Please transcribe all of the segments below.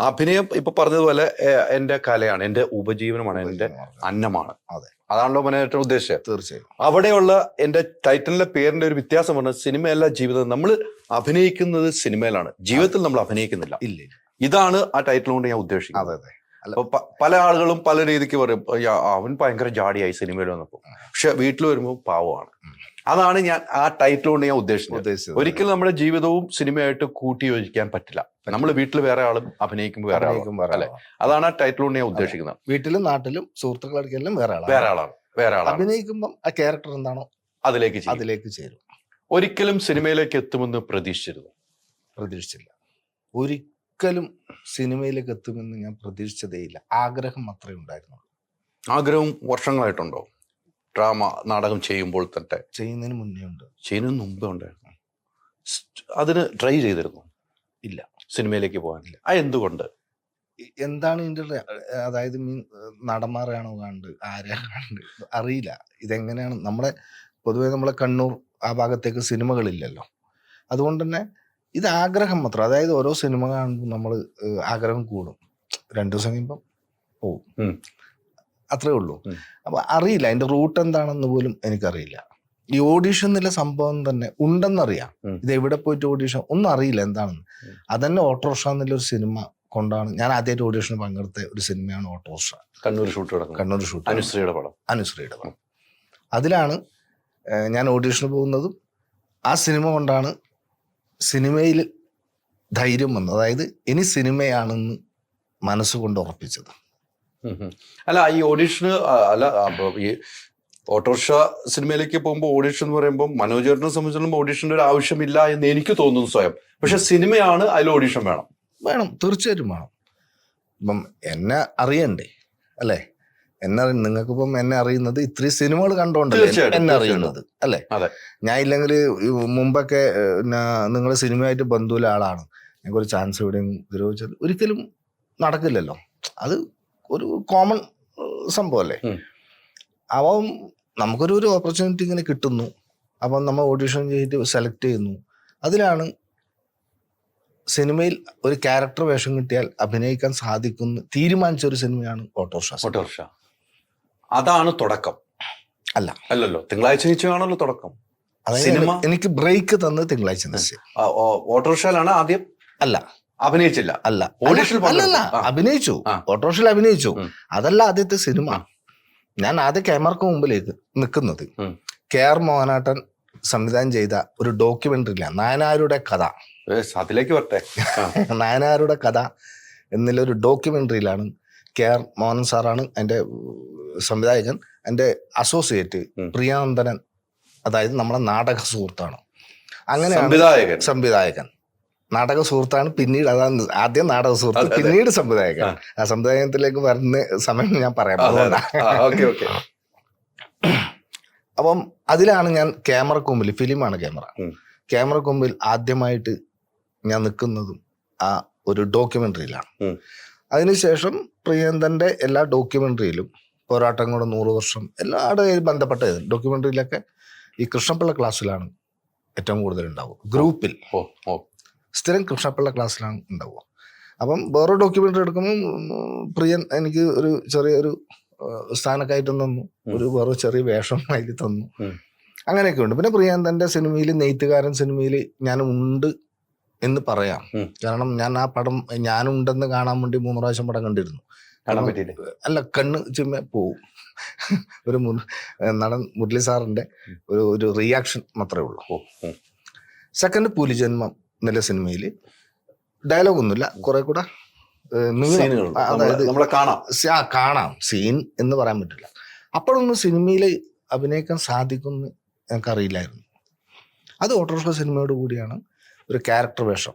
അഭിനയം ഇപ്പൊ പറഞ്ഞതുപോലെ എന്റെ കലയാണ് എന്റെ ഉപജീവനമാണ് എന്റെ അന്നമാണ്. അതെ. അതാണല്ലോ മനേറ്റ ഉദ്ദേശിച്ചത് തീർച്ചയായും. അവിടെയുള്ള എന്റെ ടൈറ്റിലെ പേരിന്റെ ഒരു വ്യത്യാസം പറഞ്ഞ സിനിമയല്ല ജീവിതം. നമ്മൾ അഭിനയിക്കുന്നത് സിനിമയിലാണ്. ജീവിതത്തിൽ നമ്മൾ അഭിനയിക്കുന്നില്ല. ഇല്ല. ഇതാണ് ആ ടൈറ്റിൽ കൊണ്ട് ഞാൻ ഉദ്ദേശിക്കുന്നത്. അതെ അതെ. പല ആളുകളും പല രീതിക്ക് പറയും "അയ്യ, അവൻ ഭയങ്കര ജാടിയായി സിനിമയിൽ വന്നപ്പോ. പക്ഷെ വീട്ടിൽ വരുമ്പോൾ പാവമാണ്. അതാണ് ഞാൻ ആ ടൈറ്റിൽ കൊണ്ട് ഞാൻ ഉദ്ദേശിച്ചത്. ഒരിക്കലും നമ്മുടെ ജീവിതവും സിനിമയായിട്ട് കൂട്ടി യോജിക്കാൻ പറ്റില്ല. നമ്മൾ വീട്ടിൽ വേറെ ആളും അഭിനയിക്കുമ്പോൾ വേറെ ആളും അല്ലേ? അതാണ് ആ ടൈറ്റിൽ കൊണ്ട് ഞാൻ ഉദ്ദേശിക്കുന്നത്. വീട്ടിലും നാട്ടിലും സുഹൃത്തുക്കളടിക്കെല്ലാം വേറെ ആളാണ് വേറെ ആളാണ്. വേറെ ആളാണ്. അഭിനയിക്കുമ്പോൾ ആ ക്യാരക്ടർ എന്താണോ അതിലേക്ക്. അതിലേക്ക് ചേരും. ഒരിക്കലും സിനിമയിലേക്ക് എത്തുമെന്ന് പ്രതീക്ഷിച്ചിരുന്നു. പ്രതീക്ഷിച്ചില്ല. ഒരിക്കലും സിനിമയിലേക്ക് എത്തുമെന്ന് ഞാൻ പ്രതീക്ഷിച്ചതേയില്ല. ആഗ്രഹം മാത്രമേ ഉണ്ടായിരുന്നുള്ളൂ. ആഗ്രഹം വർഷങ്ങളായിട്ടുണ്ടോ? ഡ്രാമ നാടകം ചെയ്യുമ്പോൾ തന്നെ. ചെയ്യുന്നതിന് മുന്നേ ഉണ്ട്. ചെയ്യുന്നതിന് മുമ്പേ ഉണ്ടായിരുന്നു അതിന് ട്രൈ ചെയ്തിരുന്നു? ഇല്ല. സിനിമയിലേക്ക് പോകാനില്ല ആ എന്തുകൊണ്ട്? എന്താണ് ഇതിന്റെ അതായത് മീൻ നടന്മാരാണോ കണ്ട് ആരാണ് കണ്ട്? അറിയില്ല. ഇതെങ്ങനെയാണ്? നമ്മുടെ പൊതുവെ നമ്മളെ കണ്ണൂർ ആ ഭാഗത്തേക്ക് സിനിമകളില്ലല്ലോ. അതുകൊണ്ട് തന്നെ ഇത് ആഗ്രഹം മാത്രം. അതായത് ഓരോ സിനിമ കാണുമ്പോൾ നമ്മൾ ആഗ്രഹം കൂടും. രണ്ടു ദിവസം കഴിയുമ്പം പോവും. അത്രേ ഉള്ളൂ. അപ്പോൾ അപ്പൊ അറിയില്ല അതിന്റെ റൂട്ട് എന്താണെന്ന് പോലും എനിക്കറിയില്ല. ഈ ഓഡീഷൻ എന്നുള്ള സംഭവം തന്നെ ഉണ്ടെന്നറിയാം. ഇത് എവിടെ പോയിട്ട് ഓഡീഷൻ ഒന്നും അറിയില്ല എന്താണെന്ന്. അത് അതന്നെ ഓട്ടോറിക്ഷ എന്നുള്ള ഒരു സിനിമ കൊണ്ടാണ് ഞാൻ ആദ്യമായിട്ട് ഓഡീഷന് പങ്കെടുത്ത ഒരു സിനിമയാണ് autorickshaw Kannur shoot Kannur shoot അനുശ്രീയുടെ പടം. അനുശ്രീയുടെ പടം. അതിലാണ് ഞാൻ ഓഡീഷന് പോകുന്നതും ആ സിനിമ കൊണ്ടാണ് സിനിമയിൽ ധൈര്യം വന്നത്. അതായത് ഇനി സിനിമയാണെന്ന് മനസ്സുകൊണ്ട് ഉറപ്പിച്ചത്. അല്ല ഈ ഓഡീഷന് അല്ല ഈ ഓട്ടോറിക്ഷ സിനിമയിലേക്ക് പോകുമ്പോൾ ഓഡീഷൻ എന്ന് പറയുമ്പോൾ മനോജറിനെ സംബന്ധിച്ചിടത്തോളം ഓഡീഷന്റെ ഒരു ആവശ്യമില്ല എന്ന് എനിക്ക് തോന്നുന്നു സ്വയം. പക്ഷെ സിനിമയാണ് അതിൽ ഓഡീഷൻ വേണം. വേണം തീർച്ചയായിട്ടും വേണം. ഇപ്പം എന്നെ അറിയണ്ടേ അല്ലേ? എന്നെ നിങ്ങൾക്കിപ്പം എന്നെ അറിയുന്നത് ഇത്രയും സിനിമകൾ കണ്ടോണ്ടല്ലേ തീർച്ചയായിട്ടും, എന്നെ അറിയുന്നത് അല്ലേ. ഞാൻ ഇല്ലെങ്കിൽ മുമ്പൊക്കെ നിങ്ങൾ സിനിമയായിട്ട് ബന്ധുവിലെ ആളാണ്. ഞങ്ങൾക്ക് ഒരു ചാൻസ് എവിടെയും വിരോധിച്ചത് ഒരിക്കലും നടക്കില്ലല്ലോ. അത് ഒരു കോമൺ സംഭവമല്ലേ. അപ്പം നമുക്കൊരു ഒരു ഓപ്പർച്യൂണിറ്റി ഇങ്ങനെ കിട്ടുന്നു അപ്പം നമ്മൾ ഓഡിഷൻ ചെയ്ത് സെലക്ട് ചെയ്യുന്നു അതിലാണ് സിനിമയിൽ ഒരു ക്യാരക്ടർ വേഷം കിട്ടിയാൽ അഭിനയിക്കാൻ സാധിക്കുന്ന തീരുമാനിച്ച ഒരു സിനിമയാണ് ഓട്ടോറിക്ഷ. ഓട്ടോറിക്ഷ അതാണ് തുടക്കം അല്ല. അല്ലല്ലോ തിങ്കളാഴ്ച നിശ്ചയമാണല്ലോ തുടക്കം സിനിമ? എനിക്ക് ബ്രേക്ക് തന്നത് തിങ്കളാഴ്ച ഓട്ടോറിക്ഷയിലാണ് ആദ്യം അല്ല അഭിനയിച്ചില്ല. അല്ല. ഓഡിഷൻ അല്ല, അല്ല പങ്കെടുത്തു. ആ. അഭിനയിച്ചു. ഓട്ടോഷൻ ഓട്ടോറിക്ഷയിൽ അഭിനയിച്ചു. അതല്ല ആദ്യത്തെ സിനിമ. ഞാൻ ആദ്യ ക്യാമറക്ക് മുമ്പിലേക്ക് നിൽക്കുന്നത്. കെ ആർ മോഹനാട്ടൻ സംവിധാനം ചെയ്ത ഒരു ഡോക്യുമെന്ററി ഇല്ല നായനാരുടെ കഥ. അതിലേക്ക് വരട്ടെ. നായനാരുടെ കഥ എന്നുള്ള ഒരു ഡോക്യുമെന്ററിയിലാണ് കെ ആർ മോഹൻ സാറാണ് എന്റെ സംവിധായകൻ. എന്റെ അസോസിയേറ്റ്. പ്രിയാനന്ദനൻ അതായത് നമ്മുടെ നാടക സുഹൃത്താണ്. അങ്ങനെ സംവിധായകൻ. സംവിധായകൻ. നാടക സുഹൃത്താണ് പിന്നീട് അതാണ് ആദ്യം നാടക സുഹൃത്ത്. പിന്നീട് സംവിധായകൻ ആ. സമുദായത്തിലേക്ക് സംവിധായകത്തിലേക്ക് വരുന്ന സമയം ഞാൻ പറയാം. അപ്പം അതിലാണ് ഞാൻ ക്യാമറക്ക് മുമ്പിൽ ഫിലിമാണ് ക്യാമറ. ക്യാമറ കൊമ്പിൽ ആദ്യമായിട്ട് ഞാൻ നിൽക്കുന്നതും ആ ഒരു ഡോക്യുമെന്ററിയിലാണ്. അതിനുശേഷം പ്രിയന്തന്റെ എല്ലാ ഡോക്യുമെന്ററിയിലും പോരാട്ടം കൂടെ നൂറ് വർഷം എല്ലാവിടെ ബന്ധപ്പെട്ട ഡോക്യുമെന്ററിയിലൊക്കെ ഈ കൃഷ്ണപിള്ള ക്ലാസ്സിലാണ് ഏറ്റവും കൂടുതൽ ഉണ്ടാവുക ഗ്രൂപ്പിൽ. ഓ ഓ. സ്ഥിരം കൃഷ്ണപ്പിള്ള ക്ലാസ്സിലാണ് ഉണ്ടാവുക. അപ്പം വേറെ ഡോക്യുമെന്ററി എടുക്കുമ്പോൾ പ്രിയൻ എനിക്ക് ഒരു ചെറിയൊരു ഏഹ്, സ്ഥാനക്കയറ്റം തന്നു. ഒരു വേറെ ചെറിയ വേഷം അതിൽ തന്നു. അങ്ങനെയൊക്കെ ഉണ്ട്. പിന്നെ പ്രിയാന്തന്റെ സിനിമയിൽ നെയ്ത്തുകാരൻ സിനിമയിൽ ഞാൻ ഉണ്ട് എന്ന് പറയാം. കാരണം ഞാൻ ആ പടം ഞാനുണ്ടെന്ന് കാണാൻ വേണ്ടി മൂന്ന് പ്രാവശ്യം പടം കണ്ടിരുന്നു. അല്ല കണ്ണ് ചിമ്മ പോവും. ഒരു നടൻ മുരളി സാറിന്റെ ഒരു ഒരു റിയാക്ഷൻ മാത്രമേ ഉള്ളൂ. സെക്കൻഡ് പുലിജന്മം. എന്നുള്ള സിനിമയിൽ ഡയലോഗൊന്നുമില്ല. കുറെ കൂടെ അതായത് നമ്മളെ കാണാം. സീൻ എന്ന് പറയാൻ പറ്റില്ല. അപ്പോഴൊന്നും സിനിമയിൽ അഭിനയിക്കാൻ സാധിക്കുമെന്ന് എനിക്കറിയില്ലായിരുന്നു. അത് ഓട്ടോറിക്ഷ സിനിമയോട് കൂടിയാണ് ഒരു ക്യാരക്ടർ വേഷം.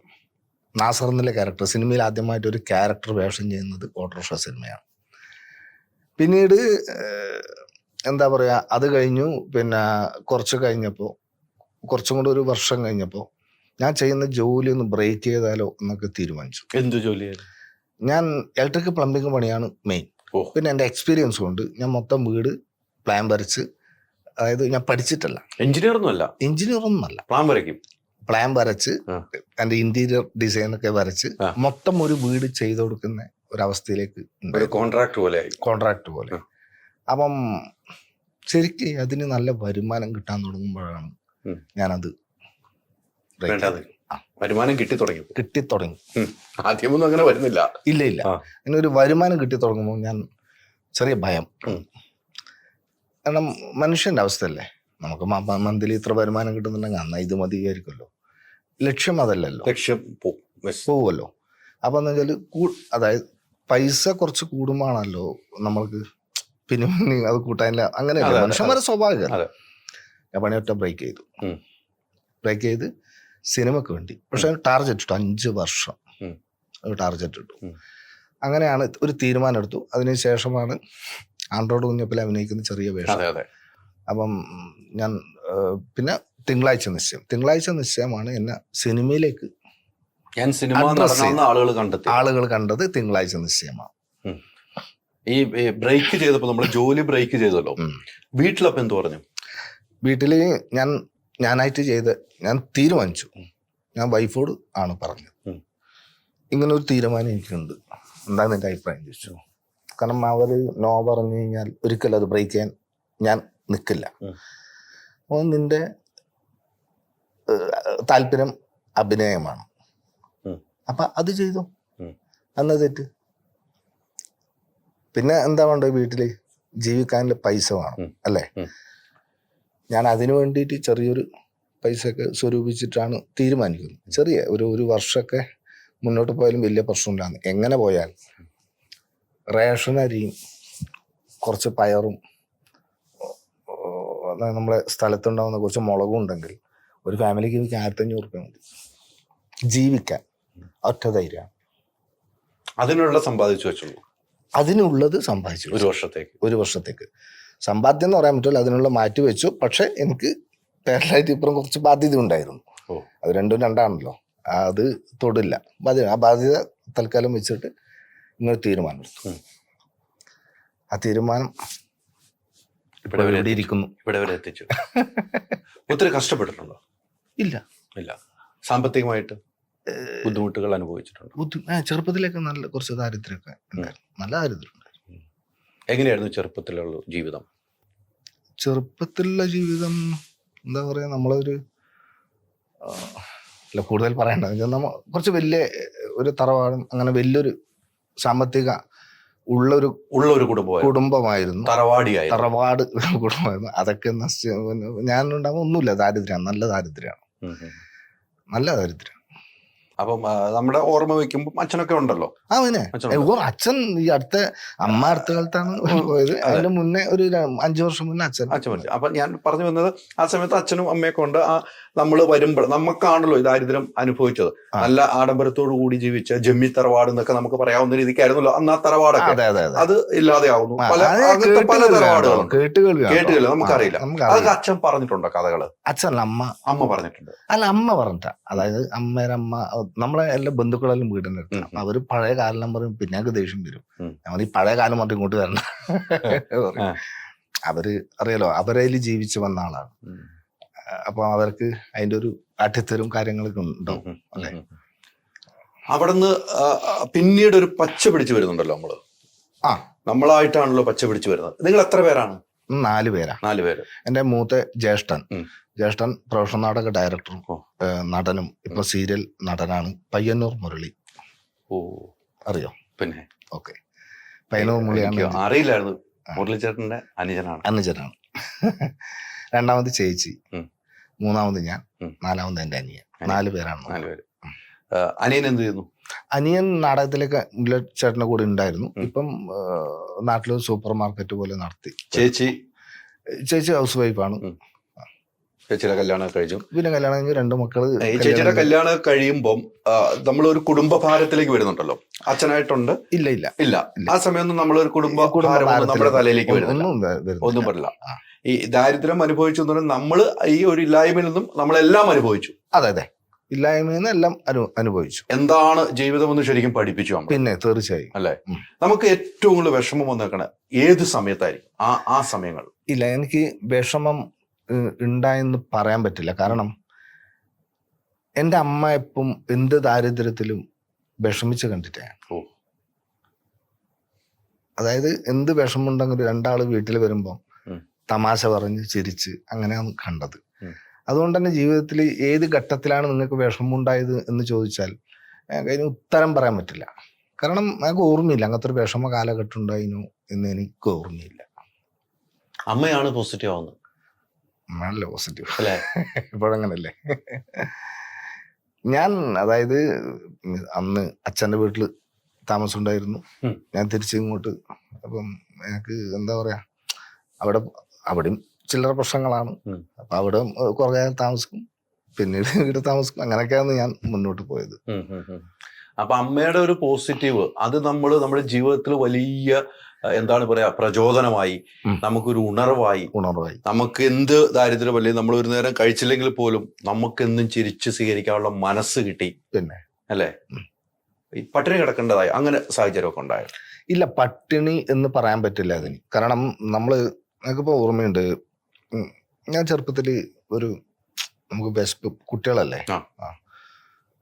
നാസർ എന്നുള്ള ക്യാരക്ടർ. സിനിമയിൽ ആദ്യമായിട്ട് ഒരു ക്യാരക്ടർ വേഷം ചെയ്യുന്നത് ഓട്ടോറിക്ഷ സിനിമയാണ്. പിന്നീട് എന്താ പറയുക അത് കഴിഞ്ഞു. പിന്നെ കുറച്ച് കഴിഞ്ഞപ്പോൾ കുറച്ചും കൂടെ ഒരു വർഷം കഴിഞ്ഞപ്പോൾ ഞാൻ ചെയ്യുന്ന ജോലി ഒന്ന് ബ്രേക്ക് ചെയ്താലോ എന്നൊക്കെ തീരുമാനിച്ചു. എന്ത് ജോലിയായിരുന്നു? ഞാൻ ഇലക്ട്രിക് പ്ലംബിംഗ് പണിയാണ് മെയിൻ പിന്നെ എന്റെ എക്സ്പീരിയൻസ് കൊണ്ട് ഞാൻ മൊത്തം വീട് പ്ലാൻ വരച്ച് അതായത് ഞാൻ പഠിച്ചിട്ടല്ല. എഞ്ചിനീയർ ഒന്നും അല്ല. എഞ്ചിനീയർ ഒന്നുമല്ല പ്ലാൻ വരയ്ക്കും. പ്ലാൻ വരച്ച് എന്റെ ഇന്റീരിയർ ഡിസൈൻ ഒക്കെ വരച്ച് മൊത്തം ഒരു വീട് ചെയ്തു കൊടുക്കുന്ന ഒരവസ്ഥയിലേക്ക് ഒരു കോൺട്രാക്ട് പോലെ കോൺട്രാക്ട് പോലെ. അപ്പം ശരിക്കും അതിന് നല്ല വരുമാനം കിട്ടാൻ തുടങ്ങുമ്പോഴാണ്. ഞാനത് വേണ്ടത്. കിട്ടി തുടങ്ങി വരുമാനം കിട്ടി തുടങ്ങി. ആദ്യമൊന്നും അങ്ങനെ വരുന്നില്ല. ഇല്ല ഇല്ല. അങ്ങനെ ഒരു വരുമാനം കിട്ടി തുടങ്ങുമ്പോൾ ഞാൻ ചെറിയ ഭയം. കാരണം മനുഷ്യന്റെ അവസ്ഥയല്ലേ? നമുക്ക് മന്ത്ലി ഇത്ര വരുമാനം കിട്ടുന്നുണ്ടെങ്കിൽ അന്നാ ഇത് മതിയായിരിക്കുമല്ലോ. ലക്ഷ്യം അതല്ലല്ലോ. ലക്ഷ്യം. പോവുമല്ലോ. അപ്പൊ എന്ന് വെച്ചാൽ അതായത് പൈസ കുറച്ച് കൂടുമ്പോഴാണല്ലോ നമ്മൾക്ക് പിന്നെ അത് കൂട്ടാനില്ല. അങ്ങനെയല്ല? മനുഷ്യന്മാരെ സ്വാഭാവികം. ഞാൻ പണിയൊറ്റ ബ്രേക്ക് ചെയ്തു. ബ്രേക്ക് ചെയ്ത് സിനിമക്ക് വേണ്ടി. പക്ഷെ ടാർഗറ്റ് ഇട്ടു. അഞ്ച് വർഷം. ടാർജറ്റ് ഇട്ടു. അങ്ങനെയാണ് ഒരു തീരുമാനം എടുത്തു. അതിനുശേഷമാണ് ആൻഡ്രോയിഡ് കുഞ്ഞപ്പിൽ അഭിനയിക്കുന്ന ചെറിയ വേഷം. അപ്പം ഞാൻ പിന്നെ തിങ്കളാഴ്ച നിശ്ചയം. തിങ്കളാഴ്ച നിശ്ചയമാണ് എന്നെ സിനിമയിലേക്ക് ഞാൻ സിനിമ ആളുകൾ കണ്ടത് ആളുകൾ കണ്ടത് തിങ്കളാഴ്ച നിശ്ചയമാണ്. ഈ ബ്രേക്ക് ചെയ്തപ്പോൾ നമ്മൾ ജോലി ബ്രേക്ക് ചെയ്തല്ലോ. വീട്ടിലപ്പോ എന്ത് പറഞ്ഞു? വീട്ടിൽ ഞാൻ ഞാനായിട്ട് ചെയ്ത് ഞാൻ തീരുമാനിച്ചു. ഞാൻ വൈഫോട് ആണ് പറഞ്ഞത്. ഇങ്ങനെ ഒരു തീരുമാനം എനിക്കുണ്ട്. എന്താണ് എന്റെ അഭിപ്രായം ചോദിച്ചു? കാരണം അവർ നോ പറഞ്ഞു കഴിഞ്ഞാൽ ഒരിക്കലും അത് ബ്രേക്ക് ചെയ്യാൻ ഞാൻ നിൽക്കില്ല അപ്പോൾ നിന്റെ താല്പര്യം അഭിനയമാണ്. അപ്പം അത് ചെയ്തു. അന്ന് തെറ്റ്? പിന്നെ എന്താ വേണ്ടത് വീട്ടിൽ? ജീവിക്കാനുള്ള പൈസ വേണം അല്ലേ. ഞാൻ അതിനു വേണ്ടിയിട്ട് ചെറിയൊരു പൈസ ഒക്കെ സ്വരൂപിച്ചിട്ടാണ് തീരുമാനിക്കുന്നത്. ചെറിയ ഒരു ഒരു വർഷമൊക്കെ മുന്നോട്ട് പോയാലും വലിയ പ്രശ്നമില്ലാന്ന്. എങ്ങനെ പോയാൽ റേഷൻ അരിയും കുറച്ച് പയറും നമ്മളെ സ്ഥലത്തുണ്ടാവുന്ന കുറച്ച് മുളകും ഉണ്ടെങ്കിൽ ഒരു ഫാമിലിക്ക് എനിക്ക് ആയിരത്തഞ്ഞൂറ് റുപ്യ മതി. ജീവിക്കാൻ ഒറ്റ ധൈര്യമാണ് അതിനുള്ള സമ്പാദിച്ചു വെച്ചുള്ളൂ അതിനുള്ളത് സമ്പാദിച്ചു ഒരു വർഷത്തേക്ക്. ഒരു വർഷത്തേക്ക്. സമ്പാദ്യം എന്ന് പറയാൻ പറ്റില്ല അതിനുള്ള മാറ്റി വെച്ചു. പക്ഷെ എനിക്ക് പേരലായിട്ട് ഇപ്പുറം കുറച്ച് ബാധ്യത ഉണ്ടായിരുന്നു. അത് രണ്ടും രണ്ടാണല്ലോ. അത് തൊടില്ല. ബാധ്യത ആ ബാധ്യത തൽക്കാലം വെച്ചിട്ട് ഇങ്ങനെ തീരുമാനം എടുത്തു ആ തീരുമാനം ഇവിടെ വരെ ഇരിക്കുന്നു. ഇവിടെ വരെ എത്തിച്ചു. ഒത്തിരി കഷ്ടപ്പെട്ടിട്ടുണ്ടോ? ഇല്ല. ഇല്ല. സാമ്പത്തികമായിട്ട് ബുദ്ധിമുട്ടുകൾ അനുഭവിച്ചിട്ടുണ്ട്? ബുദ്ധി ചെറുപ്പത്തിലൊക്കെ നല്ല കുറച്ച് ദാരിദ്ര്യമൊക്കെ ഉണ്ടായിരുന്നു. നല്ല ദാരിദ്ര്യം എങ്ങനെയായിരുന്നു ചെറുപ്പത്തിലുള്ള ജീവിതം? ചെറുപ്പത്തിലുള്ള ജീവിതം എന്താ പറയാ നമ്മളൊരു അല്ല കൂടുതൽ പറയണ്ട. നമ്മ കുറച്ച് വലിയ ഒരു തറവാട് അങ്ങനെ വലിയൊരു സാമ്പത്തിക ഉള്ളൊരു ഉള്ളൊരു കുടുംബം കുടുംബമായിരുന്നു. കുടുംബമായിരുന്നു തറവാടിയായി. തറവാട് കുടുംബമായിരുന്നു. അതൊക്കെ നശിച്ച് ഞാനുണ്ടാകുമ്പോൾ ഒന്നുമില്ല ദാരിദ്ര്യമാണ് നല്ല ദാരിദ്ര്യമാണ് നല്ല ദാരിദ്ര്യം. അപ്പം നമ്മുടെ ഓർമ്മ വെക്കുമ്പോൾ അച്ഛനൊക്കെ ഉണ്ടല്ലോ. ആ പിന്നെ. അച്ഛൻ ഈ അടുത്ത അമ്മ അടുത്ത കാലത്താണ് പോയത്. അതിന്റെ മുന്നേ ഒരു അഞ്ചു വർഷം മുന്നേ അച്ഛൻ. അച്ഛൻ മരിച്ചു. അപ്പൊ ഞാൻ പറഞ്ഞു വന്നത് ആ സമയത്ത് അച്ഛനും അമ്മയൊക്കെ ഉണ്ട്. ആ നമ്മൾ വരുമ്പോൾ നമുക്കാണല്ലോ ഈ ദാരിദ്ര്യം അനുഭവിച്ചത്. നല്ല ആഡംബരത്തോടു കൂടി ജീവിച്ച ജമ്മി തറവാട് എന്നൊക്കെ നമുക്ക് പറയാവുന്ന രീതിക്കായിരുന്നല്ലോ അന്ന് ആ തറവാടൊക്കെ. അതെ ഇല്ലാതെയാവുന്നു. പല പല തറവാടുകളും. കേട്ടുകേൾവിയാണ് നമുക്കറിയില്ല. അതൊക്കെ അച്ഛൻ പറഞ്ഞിട്ടുണ്ടോ കഥകൾ? അച്ഛൻ അമ്മ. അമ്മ പറഞ്ഞിട്ടുണ്ട്. അല്ല അമ്മ പറഞ്ഞിട്ട. അതായത് അമ്മേരെ അമ്മ നമ്മളെ എല്ലാ ബന്ധുക്കളെല്ലാം വീടിന്റെ എടുക്കണം. അവർ പഴയ കാലം നമ്പറും പിന്നെ ഞങ്ങൾക്ക് ദേഷ്യം വരും. ഞങ്ങൾ ഈ പഴയ കാലം പറഞ്ഞ് ഇങ്ങോട്ട്. ആ. അവർ അറിയാലോ അവരതിൽ ജീവിച്ചു വന്ന ആളാണ് അപ്പൊ അവർക്ക് അതിന്റെ ഒരു അട്ടിത്തരും കാര്യങ്ങളൊക്കെ ഉണ്ടാവും അല്ലെ. അവിടുന്ന് പിന്നീട് ഒരു പച്ച പിടിച്ചു വരുന്നുണ്ടല്ലോ നമ്മൾ ആ നമ്മളായിട്ടാണല്ലോ പച്ച പിടിച്ചു വരുന്നത് നിങ്ങൾ എത്ര പേരാണ് നാല് പേരാ. നാല് പേര്. എന്റെ മൂത്ത ജ്യേഷ്ഠൻ. ജ്യേഷ്ഠൻ പ്രൊഫഷണൽ നാടക ഡയറക്ടറും നടനും ഇപ്പൊ സീരിയൽ നടനാണ്. പയ്യന്നൂർ മുരളി. ഓ. അറിയോ? പിന്നെ? ഓക്കെ. പയ്യന്നൂർ മുരളിയാണ് അറിയില്ലായിരുന്നു. മുരളി ചേട്ടന്റെ അനുജനാണ്. അനുജനാണ്. രണ്ടാമത് ചേച്ചി. മൂന്നാമത് ഞാൻ. നാലാമത് എന്റെ അനിയൻ. അനിയൻ. നാല് പേരാണ്. നാല് പേര്. അനിയൻ എന്ത് ചെയ്യുന്നു? അനിയൻ നാടകത്തിലൊക്കെ ചേട്ടന്റെ കൂടെ ഉണ്ടായിരുന്നു. ഇപ്പം നാട്ടിലൊരു സൂപ്പർ മാർക്കറ്റ് പോലെ നടത്തി. ചേച്ചി? ചേച്ചി ഹൗസ് വൈഫാണ് ചേച്ചിയുടെ കല്യാണം കഴിച്ചു പിന്നെ കല്യാണം കഴിഞ്ഞു രണ്ട് മക്കൾ ചേച്ചിയുടെ കല്യാണം കഴിയുമ്പോൾ കഴിയുമ്പം നമ്മൾ ഒരു കുടുംബ ഭാരത്തിലേക്ക് വരുന്നുണ്ടല്ലോ? അച്ഛനായിട്ടുണ്ട്? ഇല്ല ഇല്ല. ഇല്ല. ആ സമയമൊന്നും നമ്മൾ ഒരു കുടുംബ നമ്മുടെ തലയിലേക്ക് വരുന്നില്ല. ഒന്നും ആ. ഈ ദാരിദ്ര്യം അനുഭവിച്ചു നമ്മൾ ഈ ഒരു ഇല്ലായ്മയിൽ നിന്നും നമ്മളെല്ലാം അനുഭവിച്ചു. അതെ അതെ. ഇല്ലായ്മയിൽ നിന്ന് എല്ലാം അനു അനുഭവിച്ചു. എന്താണ് ജീവിതം എന്ന് ശരിക്കും പഠിപ്പിച്ചു പിന്നെ തീർച്ചയായും. അല്ലേ? നമുക്ക് ഏറ്റവും കൂടുതൽ വിഷമം വന്നേക്കണ ഏത് സമയത്തായിരിക്കും? ആ ആ സമയങ്ങൾ. ഇല്ല എനിക്ക് വിഷമം ഉണ്ടായെന്ന് പറയാൻ പറ്റില്ല. കാരണം എന്റെ അമ്മ എപ്പം എന്ത് ദാരിദ്ര്യത്തിലും വിഷമിച്ച് കണ്ടിട്ടാണ് ഓ. അതായത് എന്ത് വിഷമമുണ്ടെങ്കിലും രണ്ടാൾ വീട്ടിൽ വരുമ്പോൾ. തമാശ പറഞ്ഞ് ചിരിച്ച് അങ്ങനെയാണ് കണ്ടത്. അതുകൊണ്ട് തന്നെ ജീവിതത്തിൽ ഏത് ഘട്ടത്തിലാണ് നിങ്ങൾക്ക് വിഷമമുണ്ടായത് എന്ന് ചോദിച്ചാൽ അതിന് ഉത്തരം പറയാൻ പറ്റില്ല. കാരണം ഞങ്ങൾക്ക് ഓർമ്മയില്ല അങ്ങനത്തെ ഒരു വിഷമ കാലഘട്ടം ഉണ്ടായിരുന്നു എന്ന് എനിക്ക് ഓർമ്മയില്ല. അമ്മയാണ് പോസിറ്റീവ് ആവുന്നത്. അമ്മയാണല്ലോ പോസിറ്റീവ് അല്ലേ? ഇപ്പോഴങ്ങനല്ലേ ഞാൻ അതായത് അന്ന് അച്ഛന്റെ വീട്ടിൽ താമസം ഉണ്ടായിരുന്നു ഞാൻ തിരിച്ച് ഇങ്ങോട്ട് അപ്പം എനിക്ക് എന്താ പറയാ അവിടെ അവിടെയും ചില്ലറ പ്രശ്നങ്ങളാണ്. അപ്പൊ അവിടെ കുറേ താമസിക്കും. പിന്നീട് ഇവിടെ താമസിക്കും. അങ്ങനെയൊക്കെയാണ് ഞാൻ മുന്നോട്ട് പോയത്. അപ്പൊ അമ്മയുടെ ഒരു പോസിറ്റീവ് അത് നമ്മൾ നമ്മുടെ ജീവിതത്തിൽ വലിയ എന്താണ് പറയാ പ്രചോദനമായി. നമുക്കൊരു ഉണർവായി. ഉണർവായി. നമുക്ക് എന്ത് ദാരിദ്ര്യം അല്ലെങ്കിൽ നമ്മൾ ഒരു നേരം കഴിച്ചില്ലെങ്കിൽ പോലും നമുക്ക് എന്നും ചിരിച്ച് സ്വീകരിക്കാനുള്ള മനസ്സ് കിട്ടി. പിന്നെ. അല്ലേ? പട്ടിണി കിടക്കേണ്ടതായി. അങ്ങനെ സാഹചര്യമൊക്കെ ഉണ്ടായോ? ഇല്ല പട്ടിണി എന്ന് പറയാൻ പറ്റില്ല അതിന്. കാരണം നമ്മൾ എനിക്കിപ്പോ ഓർമ്മയുണ്ട് ഞാൻ ചെറുപ്പത്തിൽ ഒരു നമുക്ക് വിശപ്പ് കുട്ടികളല്ലേ? ആ.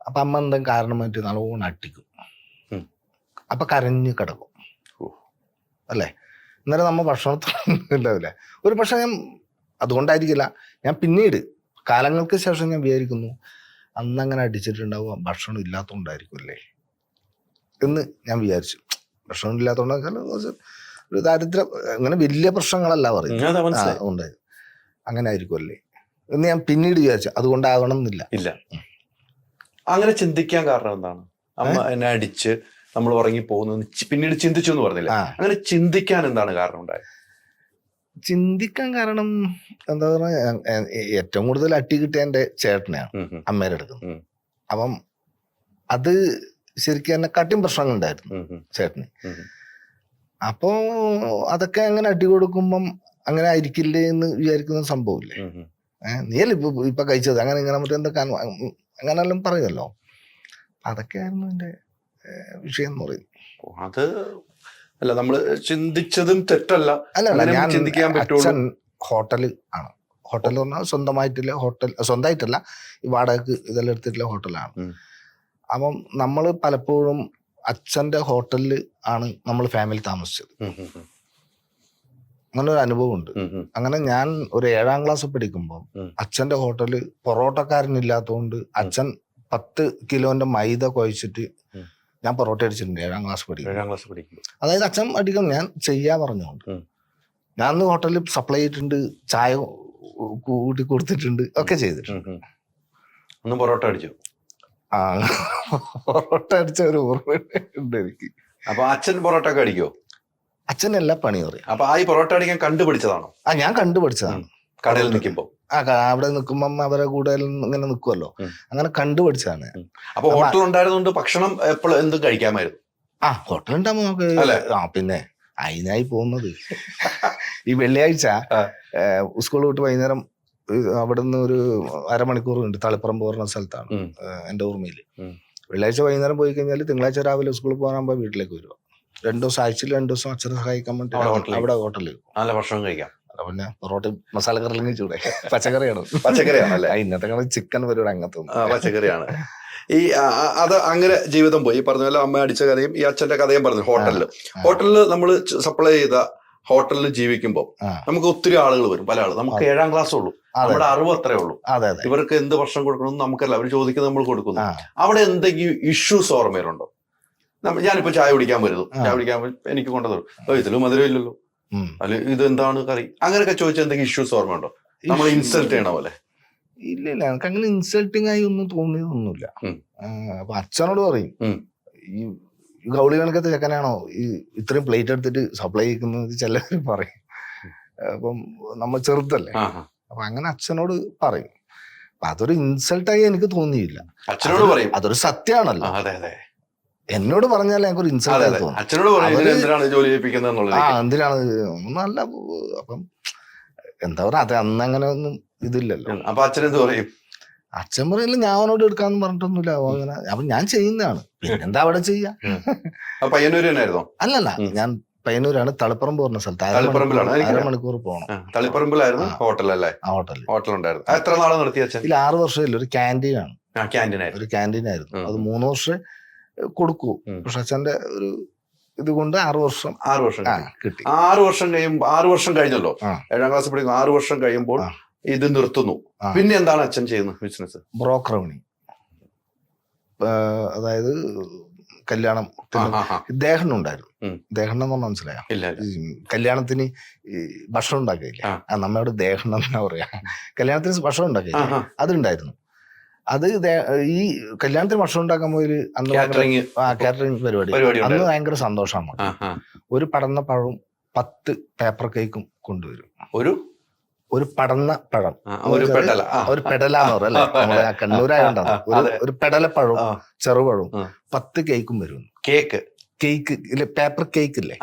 അപ്പൊ അമ്മ എന്തെങ്കിലും കാരണമായിട്ട് നല്ലോണം അട്ടിക്കും ഉം. അപ്പൊ കരഞ്ഞ് കിടക്കും. ഓ. അല്ലേ? അന്നേരം നമ്മൾ ഭക്ഷണത്തൊന്നും ഉണ്ടാവില്ല ഒരു പക്ഷെ ഞാൻ അതുകൊണ്ടായിരിക്കില്ല. ഞാൻ പിന്നീട് കാലങ്ങൾക്ക് ശേഷം ഞാൻ വിചാരിക്കുന്നു അന്ന് അങ്ങനെ അടിച്ചിട്ടുണ്ടാവുക ഭക്ഷണം ഇല്ലാത്തതുകൊണ്ടായിരിക്കും അല്ലേ എന്ന് ഞാൻ വിചാരിച്ചു. ഭക്ഷണം ഇല്ലാത്തതുകൊണ്ട് ഒരു ദാരിദ്ര്യം അങ്ങനെ വലിയ പ്രശ്നങ്ങളല്ല പറയും ഉം, അതാ മനസ്സിലായി അങ്ങനെ ആയിരിക്കും അല്ലേ എന്ന് ഞാൻ പിന്നീട് വിചാരിച്ചു. അതുകൊണ്ടാകണം എന്നില്ല ഇല്ല. അങ്ങനെ ചിന്തിക്കാൻ കാരണം എന്താണ്? അമ്മ എന്നെ അടിച്ച് നമ്മൾ ഉറങ്ങി പോകുന്നു പിന്നീട് ചിന്തിച്ചു എന്ന് പറഞ്ഞില്ല? അങ്ങനെ ചിന്തിക്കാൻ എന്താണ് കാരണം ഉണ്ടായത്? ചിന്തിക്കാൻ കാരണം എന്താ പറയുക ഏറ്റവും കൂടുതൽ അട്ടി കിട്ടിയ എന്റെ ചേട്ടനെയാണ് അമ്മേരെ എടുക്കുന്നത് അപ്പം അത് ശരിക്കും തന്നെ കട്ടിയും പ്രശ്നങ്ങളുണ്ടായിരുന്നു ചേട്ടന്. ഉം. അപ്പോ അതൊക്കെ അങ്ങനെ അടി കൊടുക്കുമ്പം അങ്ങനെ ആയിരിക്കില്ലേ എന്ന് വിചാരിക്കുന്ന സംഭവമില്ലേ. ഏഹ് നീയല്ലേ ഇപ്പൊ ഇപ്പൊ കഴിച്ചത്? അങ്ങനെ ഇങ്ങനെ മറ്റേ എന്തൊക്കെ അങ്ങനെല്ലാം പറയുമല്ലോ. അതൊക്കെയായിരുന്നു എന്റെ വിഷയം എന്ന് പറയുന്നത്. അത് അല്ല നമ്മൾ ചിന്തിച്ചതും തെറ്റല്ല. അല്ല ഞാൻ ചിന്തിക്കാൻ. ഹോട്ടൽ ആണ്. ഹോട്ടൽ എന്ന് പറഞ്ഞാൽ സ്വന്തമായിട്ടില്ല ഹോട്ടൽ സ്വന്തമായിട്ടല്ല ഈ വാടകക്ക് ഇതെല്ലാം എടുത്തിട്ടുള്ള ഹോട്ടലാണ്. അപ്പം നമ്മൾ പലപ്പോഴും അച്ഛന്റെ ഹോട്ടലിൽ ആണ് നമ്മൾ ഫാമിലി താമസിച്ചത്. അങ്ങനെ ഒരു അനുഭവം ഉണ്ട് ഉം, ഉം. അങ്ങനെ ഞാൻ ഒരു ഏഴാം ക്ലാസ് പഠിക്കുമ്പോൾ അച്ഛന്റെ ഹോട്ടലിൽ പൊറോട്ടക്കാരനില്ലാത്തതുകൊണ്ട് അച്ഛൻ പത്ത് കിലോന്റെ മൈദ കുഴച്ചിട്ട് ഞാൻ പൊറോട്ട അടിച്ചിട്ടുണ്ട് ഏഴാം ക്ലാസ് പഠിക്കും ഏഴാം ക്ലാസ് പഠിക്കും അതായത് അച്ഛൻ അടിക്കും ഞാൻ ചെയ്യാ പറഞ്ഞുകൊണ്ട്. ഞാൻ അന്ന് ഹോട്ടലിൽ സപ്ലൈ ചെയ്തിട്ടുണ്ട് ചായ കൂട്ടി കൊടുത്തിട്ടുണ്ട് ഒക്കെ ചെയ്തിട്ടുണ്ട്. പൊറോട്ട അടിച്ചു? ആ പൊറോട്ട അടിച്ച ഒരു ഓർമ്മ ഉണ്ട് എനിക്ക്. അപ്പൊ അച്ഛൻ പൊറോട്ട ഒക്കെ അടിക്കോ? അച്ഛൻ എല്ലാ പണി പറയും. അപ്പൊ ആ ഈ പൊറോട്ട അടിക്കാൻ കണ്ടുപിടിച്ചതാണോ? ആ ഞാൻ കണ്ടുപിടിച്ചതാണ്. കടയിൽ നിൽക്കുമ്പോ. ആ ക- അവിടെ നിൽക്കുമ്പം അവരെ കൂടെ ഇങ്ങനെ നിൽക്കുമല്ലോ ഉം. അങ്ങനെ കണ്ടുപഠിച്ചതാണ് അപ്പൊ ഹോട്ടൽ ഉണ്ടായിരുന്നുണ്ട് ഭക്ഷണം എപ്പോഴും എന്തും കഴിക്കാമായിരുന്നു? ആ ഹോട്ടൽ ഉണ്ടാകുമ്പോ നമുക്ക് അല്ലേ? ആ പിന്നെ അതിനായി പോകുന്നത്. ഈ വെള്ളിയാഴ്ച ആ. സ്കൂൾ വിട്ട് വൈകുന്നേരം അവിടുന്ന് ഒരു അരമണിക്കൂർ ഉണ്ട്. തളിപ്പറമ്പ് പറഞ്ഞ സ്ഥലത്താണ് ഉം. ഏഹ് എന്റെ ഓർമ്മയിൽ ഉം. വെള്ളിയാഴ്ച വൈകുന്നേരം പോയി കഴിഞ്ഞാൽ തിങ്കളാഴ്ച രാവിലെ സ്കൂളിൽ പോകാനാകുമ്പോൾ വീട്ടിലേക്ക് വരും രണ്ടു ദിവസം ആഴ്ചയിൽ രണ്ടു ദിവസം അച്ഛനെ സഹായിക്കാൻ വേണ്ടി അവിടെ ഹോട്ടലിൽ. അവിടെ ഹോട്ടലിൽ. നല്ല ഭക്ഷണം കഴിക്കാം. അല്ല പിന്നെ പൊറോട്ട മസാല കറി ചൂടെ. പച്ചക്കറിയാണ്. പച്ചക്കറിയാണല്ലേ? ആ, ഇന്നത്തെ കാലം ചിക്കൻ പരിപാടി അങ്ങനത്തെ ഒന്നും. ആ, പച്ചക്കറിയാണ്. ഈ ആ, ആ, അത് അങ്ങനെ ജീവിതം പോയി. ഈ പറഞ്ഞ പോലെ അമ്മ അടിച്ച കഥയും ഈ അച്ഛന്റെ കഥയും പറഞ്ഞു ഹോട്ടലിൽ. ആ. ഹോട്ടലിൽ നമ്മൾ സപ്ലൈ ചെയ്ത ഹോട്ടലിൽ ജീവിക്കുമ്പോൾ ആ. നമുക്ക് ഒത്തിരി ആളുകൾ വരും. പല ആളുകൾ. നമുക്ക് ഏഴാം ക്ലാസ് ഉള്ളൂ. അതെ. നമ്മുടെ അറിവ് അത്രേ ഉള്ളൂ. അതെ അതെ. ഇവർക്ക് എന്ത് ഭക്ഷണം കൊടുക്കണമെന്ന് നമുക്കല്ല അവർ ചോദിക്കുന്നത് നമ്മൾ കൊടുക്കുന്നു. ആ. അവിടെ എന്തെങ്കിലും ഇഷ്യൂസ് ഓർമ്മയിലുണ്ടോ? ഞാനിപ്പോ ചായ കുടിക്കാൻ വരുന്നു. ചായ കുടിക്കാൻ എനിക്ക് കൊണ്ടുതരും ഇതിലും മധുരം ഇല്ലല്ലോ. അല്ലെ ഇത് എന്താണ് കറി? അങ്ങനെയൊക്കെ ചോദിച്ച എന്തെങ്കിലും ഇഷ്യൂസ് ഓർമ്മ ഉണ്ടോ? നമ്മൾ ഇൻസൾട്ട് ചെയ്യണ പോലെ. ഇല്ല ഇല്ല. എനിക്ക് അങ്ങനെ ഇൻസൾട്ടിങ് ആയി ഒന്നും തോന്നിയതൊന്നുമില്ല. അപ്പൊ അച്ഛനോട് പറയും ഈ ഗൗളി കണക്കത്തെ ചെക്കനാണോ ഈ ഇത്രയും പ്ലേറ്റ് എടുത്തിട്ട് സപ്ലൈ ചെയ്യുന്നത് ചിലവർ പറയും. അപ്പം നമ്മൾ ചെറുതല്ലേ. അപ്പൊ അങ്ങനെ അച്ഛനോട് പറയും. അപ്പൊ അതൊരു ഇൻസൾട്ടായി എനിക്ക് തോന്നിയില്ല. അച്ഛനോട് പറയും. അതൊരു സത്യമാണല്ലോ. അതെ അതെ. എന്നോട് പറഞ്ഞാൽ ഞങ്ങൾക്ക് ഒരു ഇൻസൾട്ട് തോന്നും അച്ഛനോട് എന്തിനാണ് ജോലി ചെയ്യിപ്പിക്കുന്നത് ആ എന്തിനാണ്? നല്ല അപ്പം എന്താ പറയാ അത് അന്ന് അങ്ങനെ ഒന്നും ഇതില്ലല്ലോ. അപ്പൊ അച്ഛൻ എന്ത് പറയും? അച്ഛൻ പറയില്ല ഞാൻ അവനോട് എടുക്കാന്ന് പറഞ്ഞിട്ടൊന്നുമില്ല. അങ്ങനെ അപ്പൊ ഞാൻ ചെയ്യുന്നതാണ്. പിന്നെന്താ അവിടെ ചെയ്യാ? അല്ലല്ല ഞാൻ പയ്യന്നൂരാണ് തളിപ്പറമ്പ് പറഞ്ഞ സ്ഥലത്ത്. അരമണിക്കൂർ പോകണം തളിപ്പറമ്പിലായിരുന്നു ആ. ഹോട്ടൽ ഹോട്ടൽ ഉണ്ടായിരുന്നു എത്ര നാളെ നിർത്തി അച്ഛൻ? ഇതിൽ ആറ് വർഷമില്ല ഒരു ക്യാന്റീൻ ആണ് ഒരു ക്യാന്റീൻ ആയിരുന്നു അത് മൂന്ന് വർഷം കൊടുക്കൂ. അച്ഛന്റെ ഒരു ഇതുകൊണ്ട് കൊണ്ട് ആറ് വർഷം ആറ് വർഷം കിട്ടി. ആറ് വർഷം കഴിയുമ്പോൾ ആറ് വർഷം കഴിഞ്ഞല്ലോ. ഏഴാം ക്ലാസ് പഠിക്കുന്ന ആറ് വർഷം കഴിയുമ്പോൾ ഇത് നിർത്തുന്നു. പിന്നെ എന്താണ് അച്ഛൻ ചെയ്യുന്നത് ബിസിനസ്? ബ്രോക്കർ പണി. അതായത് കല്യാണം ഇദ്ദേഹം ഉണ്ടായിരുന്നു. ദേഹം എന്ന് പറഞ്ഞാൽ മനസ്സിലായോ. കല്യാണത്തിന് ഭക്ഷണം ഉണ്ടാക്കിയില്ല ആ. ആ ദേഹം എന്നാ പറയാ. കല്യാണത്തിന് ഭക്ഷണം ഉണ്ടാക്കിയില്ല. അതുണ്ടായിരുന്നു. അത് ഈ കല്യാണത്തിന് ഭക്ഷണം ഉണ്ടാക്കാൻ പോയി അന്ന് കാറ്ററിംഗ് പരിപാടി. അന്ന് ഭയങ്കര സന്തോഷമാണ്. ഒരു പടന്ന പഴവും പത്ത് പേപ്പർ കേക്കും കൊണ്ടുവരും. ഒരു? ഒരു പടന്ന പഴം. ഒരു പെടല. ഒരു പെടലാന്ന് പറയും അല്ലേ? നമ്മളെ കണ്ണൂരായോണ്ടാണ്. ഒരു പെടല ഒരു പെടലപ്പഴവും. ചെറുപഴവും. പത്ത് കേക്കും വരും കേക്ക് കേക്ക് ഇല്ല പേപ്പർ കേക്ക് ഇല്ലേ?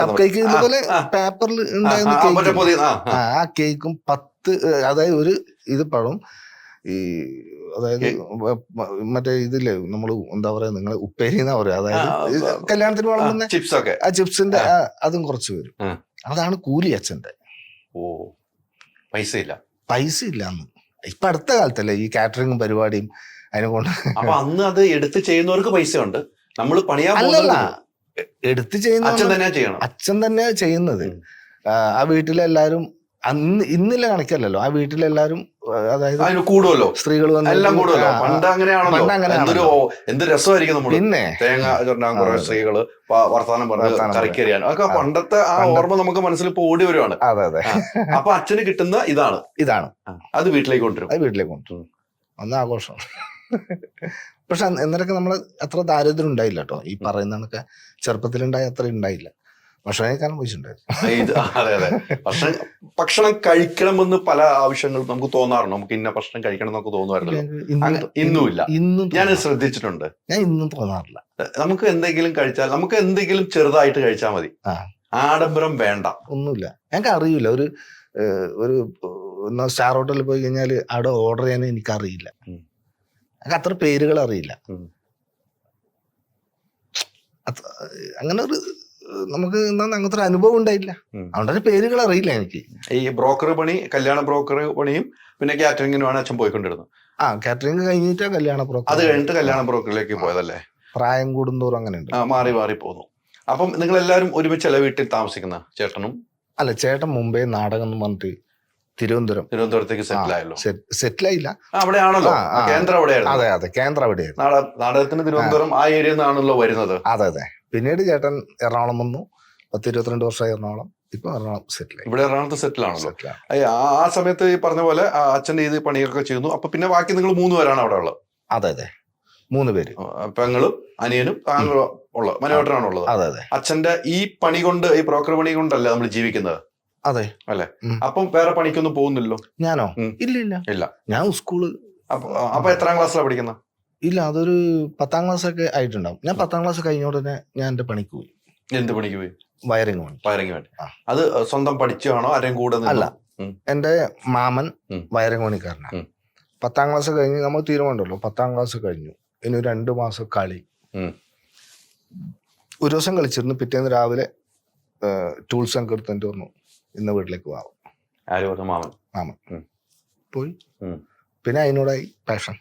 Cup cake. ഇതുപോലെ പേപ്പറിൽ ഉണ്ടായിരുന്ന ആ, കേക്ക് പത്ത് അതായത് ഒരു ഇത് പഴം ഈ അതായത് മറ്റേ ഇതില്ലേ നമ്മൾ എന്താ പറയാ നിങ്ങൾ ഉപ്പേരി എന്നാ പറയാ. അതായത് കല്യാണത്തിന് വളർന്ന ചിപ്സ് ഒക്കെ ആ. ചിപ്സിന്റെ അതും കുറച്ച് വരും. അതാണ് കൂലി അച്ഛന്റെ ഓ പൈസ ഇല്ല പൈസ ഇല്ല അന്ന് ഇപ്പൊ അടുത്ത കാലത്തല്ലേ ഈ കാറ്ററിംഗും പരിപാടിയും അതിനെ കൊണ്ട് അപ്പൊ അന്ന് അത് എടുത്ത് ചെയ്യുന്നവർക്ക് പൈസ ഉണ്ട് നമ്മൾ പണിയാ അല്ലല്ല എടുത്ത് ചെയ്യുന്ന അച്ഛൻ തന്നെ ചെയ്യണം. അച്ഛൻ തന്നെ ചെയ്യുന്നത്. ആ വീട്ടിലെല്ലാരും അന്ന് ഇന്നില്ല കണക്കല്ലല്ലോ. ആ വീട്ടിലെല്ലാരും അതായത് അതിന് കൂടുമല്ലോ സ്ത്രീകൾ എല്ലാം കൂടുമല്ലോ പണ്ട് അങ്ങനെയാണല്ലോ. എന്തൊരു എന്ത് രസമായിരിക്കും നമ്മൾ പിന്നെ തേങ്ങ ചുരണ്ടാൻ കുറെ. സ്ത്രീകൾ വർത്താനം പറഞ്ഞ് വർത്താനം കറിക്കരിയാൻ ഒക്കെ പണ്ടത്തെ ആ ഓർമ്മ നമുക്ക് മനസ്സിൽ ഇപ്പൊ ഓടി വരുവാണ്. അതെ അതെ. അപ്പൊ അച്ഛന് കിട്ടുന്ന ഇതാണ്. ഇതാണ്. അത് വീട്ടിലേക്ക് കൊണ്ടുവരും. അത് വീട്ടിലേക്ക് കൊണ്ടുവരും. ഉം. അന്ന് ആഘോഷം. പക്ഷെ അന്ന് എന്നൊക്കെ നമ്മൾ അത്ര ദാരിദ്ര്യം ഉണ്ടായില്ല കേട്ടോ. ഈ പറയുന്നതൊക്കെ ചെറുപ്പത്തിലുണ്ടായ അത്ര ഉണ്ടായില്ല. ഭക്ഷണം കഴിക്കാനും പൈസ ഉണ്ടായിരുന്നു. അതെ അതെ. ഭക്ഷണം ഭക്ഷണം കഴിക്കണമെന്ന് പല ആവശ്യങ്ങളും നമുക്ക് തോന്നാറുണ്ട്. നമുക്ക് ഇന്ന ഭക്ഷണം കഴിക്കണം എന്നൊക്കെ തോന്നുമായിരുന്നു ഇന്നുമില്ല. ഇന്നും ഞാൻ. ശ്രദ്ധിച്ചിട്ടുണ്ട്. ഞാൻ ഇന്നും തോന്നാറില്ല. നമുക്ക് എന്തെങ്കിലും കഴിച്ചാൽ നമുക്ക് എന്തെങ്കിലും ചെറുതായിട്ട് കഴിച്ചാൽ മതി. ആഡംബരം വേണ്ട. ഒന്നുമില്ല. ഞങ്ങൾക്ക് അറിയില്ല. ഒരു ഒരു സ്റ്റാർ ഹോട്ടലിൽ പോയി കഴിഞ്ഞാൽ അവിടെ ഓർഡർ ചെയ്യാൻ എനിക്കറിയില്ല. ഞങ്ങൾക്ക് അത്ര പേരുകൾ അറിയില്ല. അങ്ങനെ ഒരു നമുക്ക് അങ്ങനത്തെ ഒരു അനുഭവം ഉണ്ടായില്ല. അതുകൊണ്ട് പേരുകൾ അറിയില്ല എനിക്ക്. ഈ ബ്രോക്കർ പണി കല്യാണ ബ്രോക്കർ പണിയും പിന്നെ കാറ്ററിംഗിനുമാണ് അച്ഛൻ പോയിക്കൊണ്ടിരുന്നത്. ആ കാറ്ററിംഗ് കഴിഞ്ഞിട്ട് കല്യാണ ബ്രോക്കർ അത് കഴിഞ്ഞിട്ട് കല്യാണ ബ്രോക്കറിലേക്ക് പോയതല്ലേ? പ്രായം കൂടുന്തോറും അങ്ങനെ ഉണ്ട്. മാറി മാറി പോന്നു. അപ്പം നിങ്ങൾ എല്ലാവരും ഒരുമിച്ചല്ല വീട്ടിൽ താമസിക്കുന്ന ചേട്ടനും? അല്ല ചേട്ടൻ മുംബൈ നാടകം എന്ന് പറഞ്ഞിട്ട് തിരുവനന്തപുരം. തിരുവനന്തപുരത്തേക്ക് സെറ്റിൽ ആയല്ലോ സെറ്റിൽ ആയില്ല ആ, അവിടെയാണല്ലോ. ആ, ആ. കേന്ദ്രം അവിടെയായിരുന്നു. അതെ അതെ കേന്ദ്രം അവിടെയാണ് നാട- നാടകത്തിന് തിരുവനന്തപുരം ആ ഏരിയ നിന്നാണല്ലോ വരുന്നത്. അതെ അതെ. പിന്നീട് ചേട്ടൻ എറണാകുളം വന്നു. പത്ത് ഇരുപത്തിരണ്ട് വർഷമായി എറണാകുളം. ഇപ്പൊ എറണാകുളം സെറ്റിൽ ആയി. ഇവിടെ എറണാകുളത്ത് സെറ്റിൽ ആണല്ലോ. ആണ്. ആ സമയത്ത് ഈ പറഞ്ഞ പോലെ അച്ഛന്റെ ഇത് പണിയൊക്കെ ചെയ്യുന്നു അപ്പൊ പിന്നെ ബാക്കി നിങ്ങൾ മൂന്ന് പേരാണ് അവിടെ ഉള്ളത്. അതെ അതെ. മൂന്ന് പേര്. പെങ്ങളും അനിയനും താങ്കളും ഉള്ളത് മനോഹരനാണ് ഉള്ളത്. അതെ അതെ. അച്ഛന്റെ ഈ പണി കൊണ്ട് ഈ ബ്രോക്കർ പണി കൊണ്ടല്ല നമ്മൾ ജീവിക്കുന്നത്? അതെ. അല്ലെ? അപ്പം വേറെ പണിക്കൊന്നും പോകുന്നില്ലല്ലോ? ഞാനോ? ഇല്ല ഇല്ല ഇല്ല. ഞാൻ സ്കൂൾ അപ്പൊ എത്രാം ക്ലാസ്സിലാണ് പഠിക്കുന്നത് ഇല്ല അതൊരു പത്താം ക്ലാസ് ഒക്കെ ആയിട്ടുണ്ടാവും. ഞാൻ പത്താം ക്ലാസ് കഴിഞ്ഞ ഉടനെ ഞാൻ എന്റെ പണിക്ക് പോയി. എന്ത് പണിക്ക് പോയി? വയറിങ് പണി. വേണ്ടി അത് സ്വന്തം പഠിച്ചാണോ ആരെയും കൂടെ അല്ല. എന്റെ മാമൻ വയറിംഗ് വയറിങ് പണിക്കാരനാണ്. പത്താം ക്ലാസ് കഴിഞ്ഞ് നമ്മൾ തീരുമാനമുണ്ടല്ലോ. പത്താം ക്ലാസ് കഴിഞ്ഞു. ഇനി രണ്ട് മാസം കളി. ഒരു ദിവസം കളിച്ചിരുന്നു. പിറ്റേന്ന് രാവിലെ ടൂൾസ് ഒക്കെ എടുത്തിട്ട് പറഞ്ഞു ഇന്ന് വീട്ടിലേക്ക് പോവാം. മാമൻ. മാമൻ. പോയി. പിന്നെ അതിനോടായി പാഷൻ.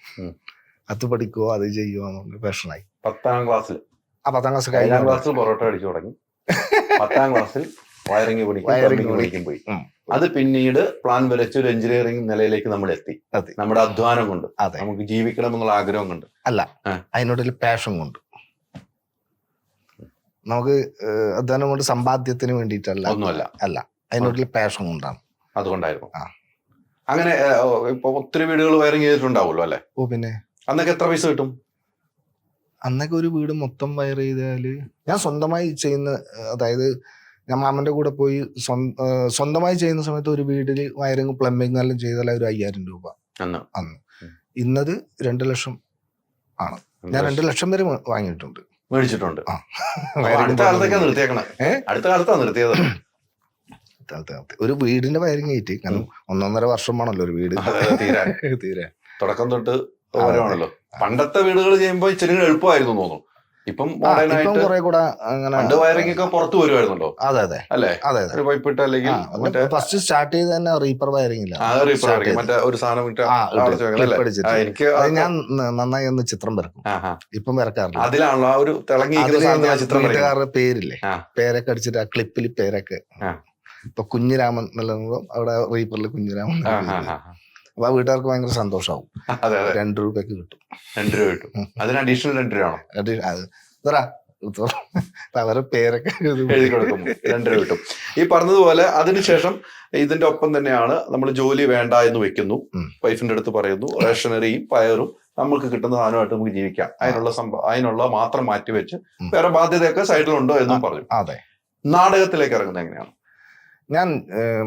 അത് പഠിക്കുവോ അത് ചെയ്യുവോ എന്ന് പാഷനായി പത്താം ക്ലാസ്സിൽ. ആ പത്താം ക്ലാസ് കഴിഞ്ഞാം ക്ലാസ്സിൽ പൊറോട്ട അടിച്ചു തുടങ്ങി. പത്താം ക്ലാസ്സിൽ വയറിംഗ് plumbing പഠിക്കും പോയി. അത് പിന്നീട് പ്ലാൻ വരച്ച് ഒരു എഞ്ചിനീയറിംഗ് നിലയിലേക്ക് നമ്മൾ എത്തി. അതെ. നമ്മുടെ അധ്വാനം കൊണ്ട്. നമുക്ക് ജീവിക്കണം എന്നുള്ള ആഗ്രഹം കൊണ്ട്. അല്ല അതിനോടൊരു പാഷൻ കൊണ്ട്. നമുക്ക് അധ്വാനം കൊണ്ട് സമ്പാദ്യത്തിന് വേണ്ടിയിട്ടല്ല. ഒന്നുമല്ല. അല്ല അതിനോടൊരു പാഷൻ കൊണ്ടാണ്. അതുകൊണ്ടായിരുന്നു. അങ്ങനെ ഇപ്പൊ ഒത്തിരി വീടുകൾ വയറിംഗ് ചെയ്തിട്ടുണ്ടാവുമല്ലോ അല്ലെ? ഓ പിന്നെ? അന്നൊക്കെ എത്ര പൈസ കിട്ടും? അന്നൊക്കെ ഒരു വീട് മൊത്തം വയർ ചെയ്താൽ ഞാൻ സ്വന്തമായി ചെയ്യുന്ന അതായത് ഞാൻ മാമന്റെ കൂടെ പോയി സ്വന്തമായി ചെയ്യുന്ന സമയത്ത് ഒരു വീട്ടിൽ വയറിങ് പ്ലംബിങ് എല്ലാം ചെയ്താൽ ഒരു അയ്യായിരം രൂപ. അന്ന്. ഇന്നത് രണ്ട് ലക്ഷം ആണ്. ഞാൻ രണ്ട് ലക്ഷം. വരെ വാങ്ങിയിട്ടുണ്ട്. മേടിച്ചിട്ടുണ്ട്. അടുത്ത കാലത്തൊക്കെ നിർത്തിയേക്കണേ? അടുത്ത കാലത്താ നിർത്തിയത്? അതെ, അതെ. ഒരു വീടിന്റെ വയറിങ് ആയിട്ട് കാരണം ഒന്നൊന്നര വർഷം വേണമല്ലോ ഒരു വീട്. തീരാൻ. തീരെ തുടക്കം തൊട്ട്. ഓരോണല്ലോ പണ്ടത്തെ വീടുകൾ ചെയ്യുമ്പോൾ ഇച്ചിരി എളുപ്പമായിരുന്നു തോന്നുന്നു. ഇപ്പം മോഡേൺ ആയിട്ട് കുറെ കൂടെ അങ്ങനെ പണ്ട് വയറിംഗ് ഒക്കെ പുറത്ത് വരുമായിരുന്നല്ലോ. അതെ അതെ. അല്ലേ? അതെ ഒരു പൈപ്പ് ഇട്ട് അല്ലെങ്കിൽ ഫസ്റ്റ് സ്റ്റാർട്ട് ചെയ്ത് തന്നെ റീപ്പർ വയറിംഗ് ഇല്ല. റീപ്പർ മറ്റേ ഒരു സാധനം ഇട്ട് എനിക്ക് ഞാൻ നന്നായി ഒന്ന് ചിത്രം വരക്കും. ഇപ്പം വരക്കാറില്ല. അതിലാണല്ലോ ആ ഒരു ചിത്രം. വീട്ടുകാരുടെ പേരില്ലേ. പേരൊക്കെ അടിച്ചിട്ട് ആ ക്ലിപ്പിൽ പേരൊക്കെ. ഇപ്പൊ കുഞ്ഞിരാമൻ എന്നുള്ളത് അവിടെ റീപ്പറിൽ കുഞ്ഞിരാമൻ അപ്പൊ ആ വീട്ടുകാർക്ക് ഭയങ്കര സന്തോഷമാവും. അതെ അതെ. രണ്ട് രൂപയ്ക്ക് കിട്ടും. രണ്ട് രൂപ കിട്ടും. അതിന് അഡീഷണൽ രണ്ട് രൂപ ആണോ അത് അത് ഇതെടാ, അവരെ പേരൊക്കെ എഴുതി കൊടുക്കും. രണ്ട് രൂപ കിട്ടും. ഈ പറഞ്ഞതുപോലെ അതിനുശേഷം ഇതിന്റെ ഒപ്പം തന്നെയാണ് നമ്മൾ ജോലി വേണ്ട എന്ന് വെക്കുന്നു. വൈഫിന്റെ അടുത്ത് പറയുന്നു. റേഷനറിയും പയറും നമുക്ക് കിട്ടുന്ന സാധനമായിട്ട് നമുക്ക് ജീവിക്കാം. അതിനുള്ള സംഭവം അതിനുള്ള മാത്രം മാറ്റി വെച്ച് വേറെ ബാധ്യതയൊക്കെ സൈഡിലുണ്ടോ എന്നും പറഞ്ഞു. അതെ. നാടകത്തിലേക്ക് ഇറങ്ങുന്നത് എങ്ങനെയാണ്? ഞാൻ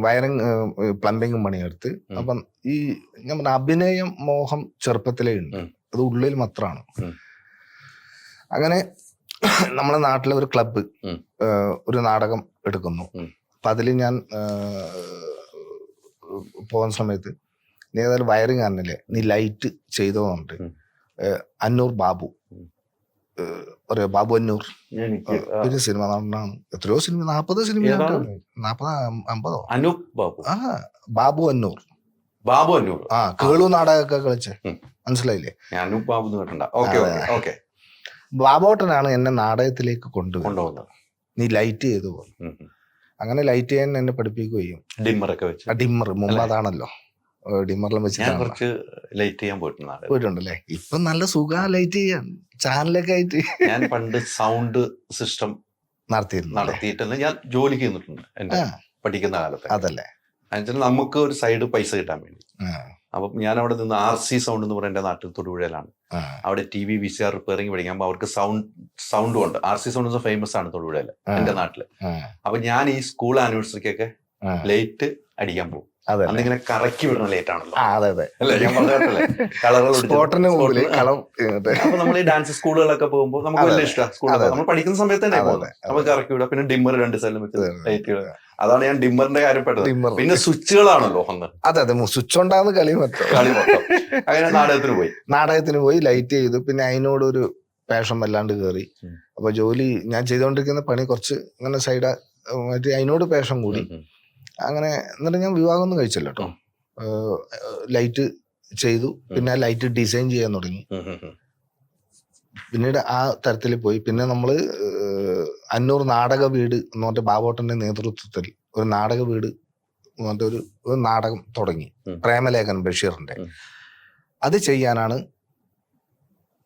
വയറിങ് പ്ലംബിങ്ങും പണിയെടുത്ത് അപ്പം ഈ ഞാൻ പറഞ്ഞ അഭിനയം മോഹം ചെറുപ്പത്തിലേ ഉണ്ട്. അത് ഉള്ളിൽ മാത്രമാണ് അങ്ങനെ നമ്മളെ നാട്ടിലെ ഒരു ക്ലബ്ബ് ഒരു നാടകം എടുക്കുന്നു. അപ്പൊ അതിൽ ഞാൻ പോകുന്ന സമയത്ത് നീ ഏതായാലും വയറിങ് കാണില്ലേ നീ ലൈറ്റ് ചെയ്തോന്നുണ്ട് അന്നൂർ ബാബു. ഏഹ്, ബാബു അന്നൂർ. ഒരു സിനിമ നടനാണ്. എത്രയോ സിനിമ നാപ്പത് സിനിമ നാപ്പത് അമ്പതോ? അനൂപ് ബാബു. ആ ബാബു അന്നൂർ. ബാബു അന്നൂർ. ആ കേളു നാടകമൊക്കെ കളിച്ച്. മനസ്സിലായില്ലേ? അനൂപ് ബാബു ഓക്കെ ബാബോട്ടനാണ് എന്നെ നാടകത്തിലേക്ക് കൊണ്ടുപോകുന്നത് കൊണ്ടുപോകുന്നത്. നീ ലൈറ്റ് ചെയ്തു പോകും അങ്ങനെ ലൈറ്റ് ചെയ്യാൻ എന്നെ പഠിപ്പിക്കുകയും ഡിമ്മറൊക്കെ വെച്ച്. ഡിമ്മർ മുമ്പ് അല്ലേ? അതാണല്ലോ വെച്ച് ഞാൻ കുറച്ച് ലൈറ്റ് ചെയ്യാൻ പോയിട്ടുണ്ട്. പോയിട്ടുണ്ടല്ലേ? ഇപ്പൊ നല്ല സുഖം ലൈറ്റ് ചെയ്യാൻ. ചാനലൊക്കെ ആയിട്ട് ഞാൻ പണ്ട് സൗണ്ട് സിസ്റ്റം നടത്തിയിരുന്നു നടത്തിയിട്ട് ഞാൻ ജോലിക്ക് നിന്നിട്ടുണ്ട് എന്റെ. പഠിക്കുന്ന കാലത്ത്. അതല്ലേ. എന്നുവെച്ചാൽ നമുക്ക് ഒരു സൈഡ് പൈസ കിട്ടാൻ വേണ്ടി. അപ്പൊ ഞാൻ അവിടെ നിന്ന് ആർ സി സൗണ്ട് എന്ന് പറയുന്ന എന്റെ നാട്ടിൽ തൊടുപുഴയിലാണ്. അവിടെ T V V C R repairing പഠിക്കുമ്പോൾ അവർക്ക് സൗണ്ട് സൗണ്ടും ഉണ്ട്. ആർ സി സൗണ്ട് ഫേമസ് ആണ് തൊടുപുഴയിൽ എന്റെ നാട്ടിൽ. അപ്പൊ ഞാൻ ഈ സ്കൂൾ ആനിവേഴ്സറിക്കൊക്കെ. ലൈറ്റ് അടിക്കാൻ പോകും. അന്നിങ്ങനെ കറക്കി വിടുന്ന ലൈറ്റ് ആണല്ലോ. ആ അതെ അതെ. ഞാൻ പറഞ്ഞല്ലേ? കളറുകൾ സ്പോട്ടിന് മുമ്പിൽ കളം അപ്പൊ നമ്മൾ ഈ ഡാൻസ് സ്കൂളുകളൊക്കെ പോകുമ്പോൾ നമുക്ക് വലിയ ഇഷ്ടമാണ് സ്കൂളിൽ നമ്മൾ പഠിക്കുന്ന സമയത്ത് തന്നെ കറക്കി പോകുന്നത് വിടുക. പിന്നെ ഡിമ്മർ രണ്ട് സൈഡിലും വെച്ച്. ലൈറ്റ് അതാണ് ഞാൻ ഡിമ്മറിന്റെ കാര്യം പെട്ടത്. പിന്നെ സ്വിച്ചുകളാണല്ലോ ഒന്ന്. അതെ അതെ. സ്വിച്ച് ഉണ്ടാകുന്ന കളി മൊത്തം. കളി മൊത്തം. അങ്ങനെ നാടകത്തിന് പോയി. നാടകത്തിന് പോയി ലൈറ്റ് ചെയ്തു. പിന്നെ അതിനോടൊരു പാഷൻ വല്ലാണ്ട് കയറി. അപ്പൊ ജോലി ഞാൻ ചെയ്തുകൊണ്ടിരിക്കുന്ന പണി കുറച്ച് ഇങ്ങനെ സൈഡ് മറ്റേ അതിനോട് പാഷൻ കൂടി. അങ്ങനെ എന്നിട്ട് ഞാൻ വിവാഹം ഒന്നും കഴിച്ചില്ല കേട്ടോ ലൈറ്റ് ചെയ്തു. പിന്നെ ലൈറ്റ് ഡിസൈൻ ചെയ്യാൻ തുടങ്ങി. പിന്നീട് ആ തരത്തിൽ പോയി. പിന്നെ നമ്മൾ അന്നൂർ നാടക വീട് എന്ന് പറഞ്ഞ ബാബോട്ടന്റെ നേതൃത്വത്തിൽ ഒരു നാടക വീട് എന്ന് ഒരു ഒരു നാടകം തുടങ്ങി. പ്രേമലേഖൻ ബഷീറിന്റെ അത് ചെയ്യാനാണ്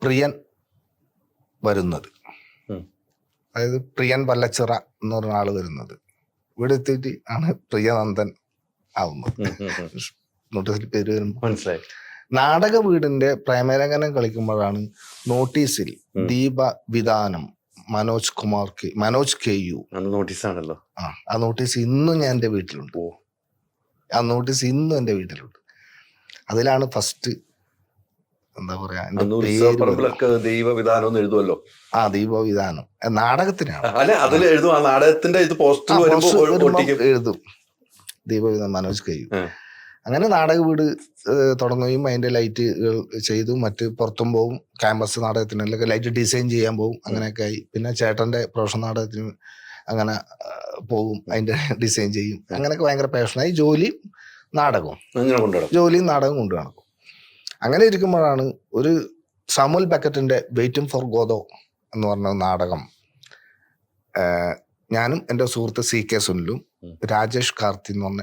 പ്രിയൻ വരുന്നത്. അതായത് പ്രിയൻ വല്ലച്ചിറ എന്ന് പറഞ്ഞ ആൾ വരുന്നത്. ഇവിടെ എത്തിയിട്ട് ആണ് പ്രിയനന്ദൻ ആവുന്നത്. നോട്ടീസിൽ പേര് വരുമ്പോൾ മനസ്സിലായി. നാടക വീടിന്റെ പ്രേമരംഗനം കളിക്കുമ്പോഴാണ് നോട്ടീസിൽ ദീപ വിധാനം Manoj Kumar K Manoj K U. Notice ആണല്ലോ ആ ആ നോട്ടീസ് ഇന്നും ഞാൻ എന്റെ വീട്ടിലുണ്ട്. ആ നോട്ടീസ് ഇന്നും എന്റെ വീട്ടിലുണ്ട്. അതിലാണ് ഫസ്റ്റ് എന്താ പറയാ. ദൈവവിധാനം എന്ന് എഴുതുമല്ലോ ആ ദൈവവിധാനം. നാടകത്തിനാണ്. അല്ലെ അതിൽ എഴുതും. ആ നാടകത്തിന്റെ ഇത് പോസ്റ്റർ വരുമ്പോ poster വരുമ്പോ ഒട്ടിക്കും. എഴുതും. ദൈവവിധാനം മനോജ് കഴിയും അങ്ങനെ നാടക വീട് തുടങ്ങുകയും അതിന്റെ ലൈറ്റ് ചെയ്തു. മറ്റ് പുറത്തും പോകും ക്യാമ്പസ് നാടകത്തിനൊക്കെ ലൈറ്റ് ഡിസൈൻ ചെയ്യാൻ പോകും അങ്ങനെയൊക്കെ ആയി. പിന്നെ ചേട്ടന്റെ പ്രൊഫഷണൽ നാടകത്തിന് അങ്ങനെ പോകും അതിന്റെ ഡിസൈൻ ചെയ്യും. അങ്ങനെയൊക്കെ ഭയങ്കര പാഷനായി ജോലി നാടകവും. ജോലിയും നാടകവും കൊണ്ടു നടക്കും അങ്ങനെ ഇരിക്കുമ്പോഴാണ് ഒരു സാമുൽ ബക്കറ്റിന്റെ വെയിറ്റിംഗ് ഫോർ ഗോദോ എന്ന് പറഞ്ഞ നാടകം. ഞാനും എന്റെ സുഹൃത്ത് സി കെ സുനിലും രാജേഷ് കാർത്തി എന്ന് പറഞ്ഞ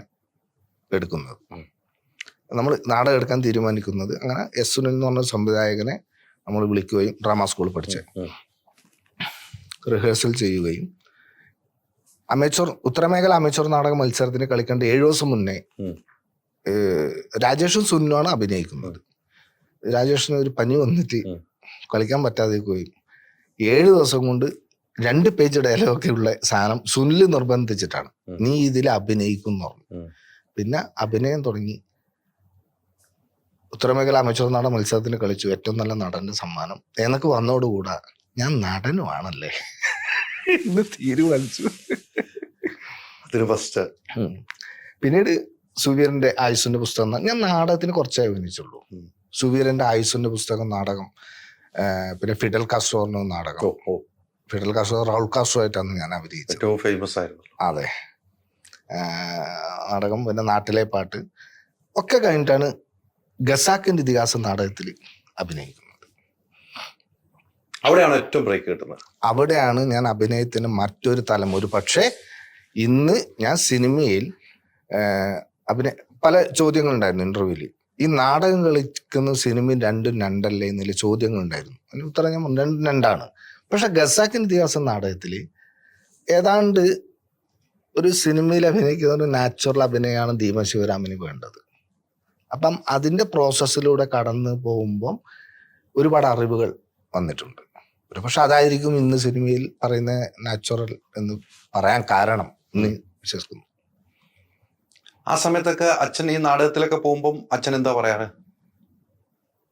എടുക്കുന്നത്. നമ്മൾ നാടകം എടുക്കാൻ തീരുമാനിക്കുന്നത് അങ്ങനെ എസ് സുനിൽ എന്ന് പറഞ്ഞ സംവിധായകനെ നമ്മൾ വിളിക്കുകയും ഡ്രാമ സ്കൂളിൽ പഠിച്ച്. റിഹേഴ്സൽ ചെയ്യുകയും. അമേച്ചർ ഉത്തരമേഖല അമേച്ചർ നാടക മത്സരത്തിന് കളിക്കേണ്ട ഏഴു ദിവസം മുന്നേ രാജേഷും സുനിലുമാണ് അഭിനയിക്കുന്നത്. രാജേഷിന് ഒരു പനി വന്നിട്ട് കളിക്കാൻ പറ്റാതെ പോയി. ഏഴ് ദിവസം കൊണ്ട് രണ്ട് പേജ് ഡയലോഗൊക്കെ ഉള്ള സാധനം സുനിൽ നിർബന്ധിച്ചിട്ടാണ്. നീ ഇതിൽ അഭിനയിക്കും പറഞ്ഞു. പിന്നെ അഭിനയം തുടങ്ങി. ഉത്തരമേഖല അമേച്ചർ നാടൻ മത്സരത്തിന് കളിച്ചു. ഏറ്റവും നല്ല നടന്റെ സമ്മാനം. എന്നൊക്കെ വന്നോടുകൂടാ ഞാൻ നടനുമാണല്ലേ എന്ന് തീരുമാനിച്ചു. അതിന് ഫസ്റ്റ് പിന്നീട് സുവീറിന്റെ ആയുസിന്റെ പുസ്തകം ഞാൻ നാടകത്തിന് കുറച്ചേ അഭിനയിച്ചുള്ളൂ. ഉം. സുവീറിന്റെ ആയുസിന്റെ പുസ്തകം നാടകം പിന്നെ ഫിഡൽ കാസ്ട്രോറിന് നാടകം. ഫിഡൽ കാസ്ട്രോ റൗൾ കാസ്ട്രോ ആയിട്ടാണ് ഞാൻ അഭിനയിച്ചത്. ഏറ്റവും ഫേമസ് ആയിരുന്നു. അതെ. നാടകം പിന്നെ നാട്ടിലെ പാട്ട് ഒക്കെ കഴിഞ്ഞിട്ടാണ് ഗസാക്കിന്റെ ഇതിഹാസം നാടകത്തിൽ അഭിനയിക്കുന്നത്. അവിടെയാണ് ഏറ്റവും ബ്രേക്ക് കിട്ടുന്നത്. അവിടെയാണ് ഞാൻ അഭിനയത്തിന് മറ്റൊരു തലം. ഒരു പക്ഷേ ഇന്ന് ഞാൻ സിനിമയിൽ അഭിനയ പല ചോദ്യങ്ങളുണ്ടായിരുന്നു ഇന്റർവ്യൂവിൽ ഈ നാടകം കളിക്കുന്ന സിനിമയും രണ്ടും രണ്ടല്ലേ എന്നുള്ള ചോദ്യങ്ങളുണ്ടായിരുന്നു. അതിന് ഉത്തരം ഞാൻ രണ്ടും രണ്ടാണ്. പക്ഷെ ഗസാക്കിൻ ഇതിഹാസം നാടകത്തിൽ ഏതാണ്ട് ഒരു സിനിമയിൽ അഭിനയിക്കുന്ന ഒരു നാച്ചുറൽ അഭിനയമാണ് ദീപ ശിവരാമന് വേണ്ടത്. അപ്പം അതിന്റെ പ്രോസസ്സിലൂടെ കടന്നു പോകുമ്പം ഒരുപാട് അറിവുകൾ വന്നിട്ടുണ്ട്. ഒരു പക്ഷെ അതായിരിക്കും ഇന്ന് സിനിമയിൽ പറയുന്ന നാച്ചുറൽ എന്ന് പറയാൻ കാരണം എന്ന് വിശ്വസിക്കുന്നു. ആ സമയത്തൊക്കെ അച്ഛൻ ഈ നാടകത്തിലൊക്കെ പോകുമ്പോൾ അച്ഛൻ എന്താ പറയാറ്?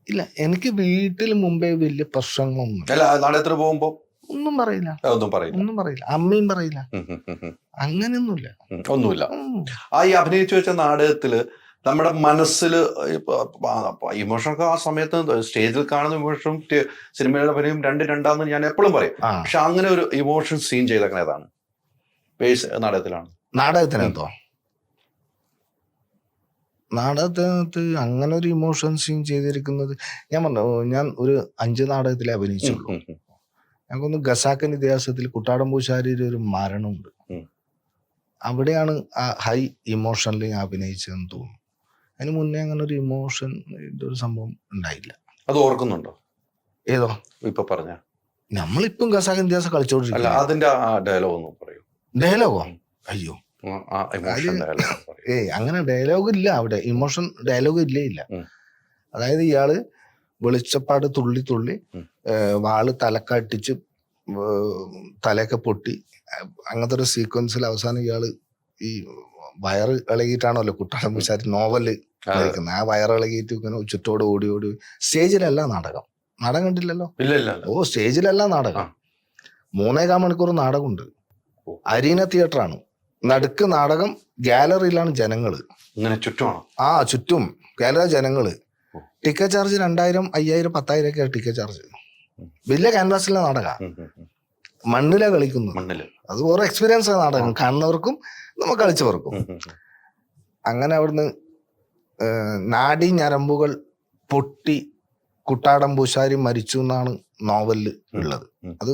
ഇല്ല എനിക്ക് വീട്ടിൽ മുമ്പേ വലിയ പ്രശ്നങ്ങളൊന്നും അല്ല നാടകത്തിന് പോകുമ്പോ? ഒന്നും പറയില്ല. ഒന്നും പറയില്ല. ഒന്നും പറയില്ല. അമ്മയും പറയില്ല. അങ്ങനെയൊന്നുമില്ല. ഒന്നുമില്ല. ആ ഈ അഭിനയിച്ചു വെച്ച നാടകത്തിൽ നമ്മുടെ മനസ്സിൽ ഇമോഷൻ ഒക്കെ ആ സമയത്ത് സ്റ്റേജിൽ കാണുന്ന ഇമോഷനും സിനിമയുടെ അഭിനയം രണ്ട് രണ്ടാന്ന് ഞാൻ എപ്പോഴും പറയും. പക്ഷെ അങ്ങനെ ഒരു ഇമോഷൻ സീൻ ചെയ്തേക്കണേതാണ്. പേഴ്സ് നാടകത്തിലാണ്. നാടകത്തിനകത്തോ നാടകത്തിനകത്ത് അങ്ങനെ ഒരു ഇമോഷൻ സീൻ ചെയ്തിരിക്കുന്നത് ഞാൻ പറഞ്ഞു ഞാൻ ഒരു അഞ്ച് നാടകത്തിലെ അഭിനയിച്ചുള്ളൂ. ഞങ്ങൾക്കൊന്ന് ഗസാക്കൻ ഇതിഹാസത്തിൽ കുട്ടാടം കുട്ടാടമ്പൂശാരിയിൽ ഒരു മരണമുണ്ട്. അവിടെയാണ് ആ ഹൈ ഇമോഷനിൽ ഞാൻ അഭിനയിച്ചതെന്ന് തോന്നുന്നു. അതിന് മുന്നേ അങ്ങനെ ഒരു ഇമോഷൻ ഒരു സംഭവം ഉണ്ടായില്ല. അത് ഓർക്കുന്നുണ്ടോ? ഏതോ? ഇപ്പൊ പറഞ്ഞ? നമ്മളിപ്പം ഗസാക്കൻ ഇതിഹാസം കളിച്ചോണ്ടിരിക്കും അതിന്റെ ആ ഡയലോഗ് ഒന്ന് പറയൂ. ഡയലോഗോ അയ്യോ. ഏയ് അങ്ങനെ ഡയലോഗ് ഇല്ല അവിടെ. ഇമോഷൻ ഡയലോഗ് ഇല്ലേ ഇല്ല. അതായത് ഇയാൾ വെളിച്ചപ്പാട് തുള്ളി തുള്ളി. വാൾ തലക്കട്ടിച്ച് തലയൊക്കെ പൊട്ടി. അങ്ങനത്തെ ഒരു സീക്വൻസിൽ അവസാനം ഇയാൾ ഈ വയറ് ഇളകിയിട്ടാണല്ലോ കുട്ടാളം വിചാരിച്ച് നോവൽ കഴിക്കുന്നത് ആ. വയറ് ഇളകിയിട്ട് ഇങ്ങനെ ചുറ്റോട് ഓടി ഓടി. സ്റ്റേജിലല്ല നാടകം. നാടകം കണ്ടില്ലല്ലോ. ഓ സ്റ്റേജിലല്ല നാടകം. മൂന്നേകാൽ മണിക്കൂർ നാടകമുണ്ട്. അരീന തിയേറ്ററാണ് നടുക്ക് നാടകം ഗാലറിയിലാണ് ജനങ്ങൾ. ഇങ്ങനെ ചുറ്റുമാണോ? ആ ചുറ്റും. ഗാലറി ജനങ്ങൾ. ടിക്കറ്റ് ചാർജ് രണ്ടായിരം അയ്യായിരം പത്തായിരം ഒക്കെയാണ് ടിക്കറ്റ് ചാർജ്. വലിയ ക്യാൻവാസിലെ നാടക. മണ്ണില കളിക്കുന്നു. മണ്ണിലാ കളിക്കുന്നത്. മണ്ണിൽ. അത് വേറെ എക്സ്പീരിയൻസ് ആണ് നാടകം. കാണുന്നവർക്കും നമ്മൾ കളിച്ചവർക്കും. അങ്ങനെ അവിടുന്ന് നാടി നാഡി ഞരമ്പുകൾ പൊട്ടി കുട്ടാടം പൂശാരി മരിച്ചു എന്നാണ് നോവലിൽ ഉള്ളത്. അത്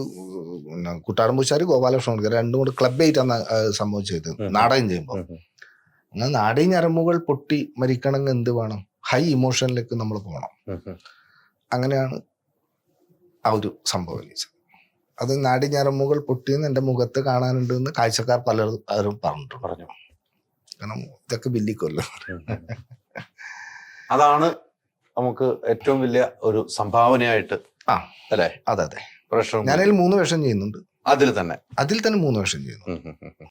പിന്നെ കുട്ടാടം പൂശാരി ഗോപാലകൃഷ്ണൻ രണ്ടും കൂടെ ക്ലബ് ആയിട്ടാണ് അത് സംഭവിച്ചത് ഉം. നാടകം ചെയ്യുമ്പോൾ എന്നാൽ നാഡി ഞരമ്പുകൾ പൊട്ടി മരിക്കണമെങ്കിൽ എന്ത് വേണം? ഹൈ ഇമോഷനിലേക്ക് നമ്മൾ പോകണം. അങ്ങനെയാണ് ആ ഒരു സംഭവം അത് നാടി ഞരമ്പുകൾ പൊട്ടിയെന്ന് എന്റെ മുഖത്ത് കാണാനുണ്ട് എന്ന് കാഴ്ചക്കാർ പലരും പറഞ്ഞിട്ടുണ്ട്. പറഞ്ഞു. കാരണം ഇതൊക്കെ ബില്ലിക്കൊല്ലോ. അതാണ് നമുക്ക് ഏറ്റവും വലിയ ഒരു സംഭാവനയായിട്ട് ആ. അല്ലേ അതെ അതെ പ്രശ്നം ഞാനതിൽ മൂന്ന് വേഷം ചെയ്യുന്നുണ്ട് അതിൽ തന്നെ അതിൽ തന്നെ മൂന്ന് വേഷം ചെയ്യുന്നു.